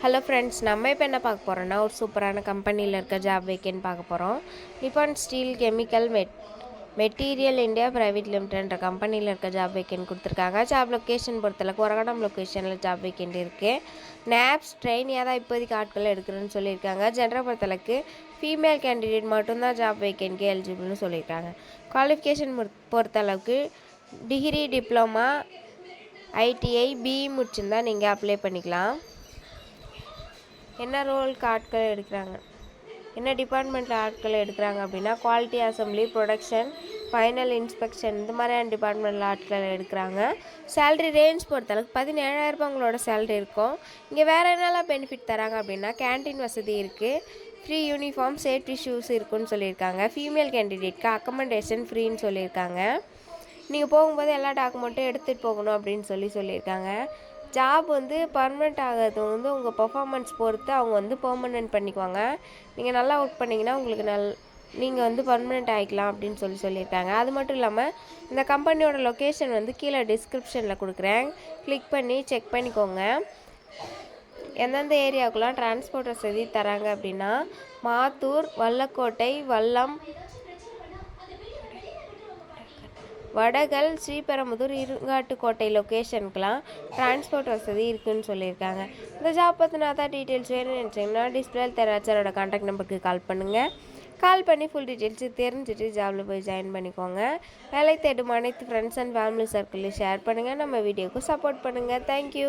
Hello friends நம்ம இப்போ என்ன பார்க்க போகிறோன்னா ஒரு சூப்பரான கம்பெனியில் இருக்க ஜாப் வேக்கேன்னு பார்க்க போகிறோம் Nippon Steel Chemical mat Material India Private லிமிடெட்ன்ற கம்பெனியில் இருக்க ஜாப் வேக்கேண்ட் கொடுத்துருக்காங்க. ஜாப் லொக்கேஷன் பொறுத்தளவுக்கு உரகடம் லொக்கேஷனில் ஜாப் வேக்கேண்ட் இருக்குது நேப்ஸ் ட்ரெயினியாக தான் இப்போதைக்கு ஆட்களை எடுக்கிறேன்னு சொல்லியிருக்காங்க. ஜென்ரல் பொறுத்தளவுக்கு ஃபீமேல் கேண்டிடேட் மட்டும்தான் ஜாப் வேக்கேண்ட்க்கு எலிஜிபிள்னு சொல்லியிருக்காங்க. குவாலிஃபிகேஷன் பொறுத்தளவுக்கு டிகிரி டிப்ளமா ஐடிஐ பிஇ முடிச்சிருந்தா நீங்கள் அப்ளை பண்ணிக்கலாம். என்ன ரோலுக்கு ஆட்கள் எடுக்கிறாங்க? என்ன டிபார்ட்மெண்ட்டில் ஆட்கள் எடுக்கிறாங்க அப்படின்னா quality assembly production final inspection இந்த மாதிரியான டிபார்ட்மெண்ட்டில் ஆட்கள் எடுக்கிறாங்க. சேலரி ரேஞ்ச் பொறுத்தளவுக்கு பதினேழாயிரரூபா உங்களோட சேலரி இருக்கும். இங்கே வேறு என்னெல்லாம் பெனிஃபிட் தராங்க அப்படின்னா கேன்டீன் வசதி இருக்குது ஃப்ரீ யூனிஃபார்ம் சேஃப்டி ஷூஸ் இருக்குன்னு சொல்லியிருக்காங்க. ஃபீமேல் கேண்டிடேட்க்கு அக்கமெண்டேஷன் ஃப்ரீன்னு சொல்லியிருக்காங்க. நீங்கள் போகும்போது எல்லா டாக்குமெண்ட்டும் எடுத்துகிட்டு போகணும் அப்படின்னு சொல்லி சொல்லியிருக்காங்க. ஜாப் வந்து பர்மனெண்ட் ஆகிறது வந்து உங்கள் பர்ஃபார்மன்ஸ் பொறுத்து அவங்க வந்து பெர்மனெண்ட் பண்ணிக்குவாங்க. நீங்கள் நல்லா ஒர்க் பண்ணிங்கன்னா உங்களுக்கு நல் நீங்கள் வந்து பர்மனெண்ட் ஆகிக்கலாம் அப்படின்னு சொல்லி சொல்லியிருக்காங்க. அது மட்டும் இல்லாமல் இந்த கம்பெனியோட லொக்கேஷன் வந்து கீழே டிஸ்கிரிப்ஷனில் கொடுக்குறேன். கிளிக் பண்ணி செக் பண்ணிக்கோங்க. எந்தெந்த ஏரியாவுக்குலாம் டிரான்ஸ்போர்ட் வசதி தராங்க அப்படின்னா மாத்தூர் வல்லக்கோட்டை வல்லம் வடகல் ஸ்ரீபெரம்புதூர் இருங்காட்டுக்கோட்டை லொக்கேஷனுக்கெலாம் டிரான்ஸ்போர்ட் வசதி இருக்குதுன்னு சொல்லியிருக்காங்க. இந்த ஜாப் பற்றின தான் டீட்டெயில்ஸ் வேணும்னு நினச்சிங்கன்னா டிஸ்பிளே தெராச்சரோட கான்டாக்ட் நம்பருக்கு கால் பண்ணுங்கள் கால் பண்ணி ஃபுல் டீட்டெயில்ஸு தெரிஞ்சுட்டு ஜாபில் போய் ஜாயின் பண்ணிக்கோங்க. வேலை தேடும் அனைத்து ஃப்ரெண்ட்ஸ் அண்ட் ஃபேமிலி சர்க்கிளையும் ஷேர் பண்ணுங்கள் நம்ம வீடியோக்கு சப்போர்ட் பண்ணுங்கள் தேங்க்யூ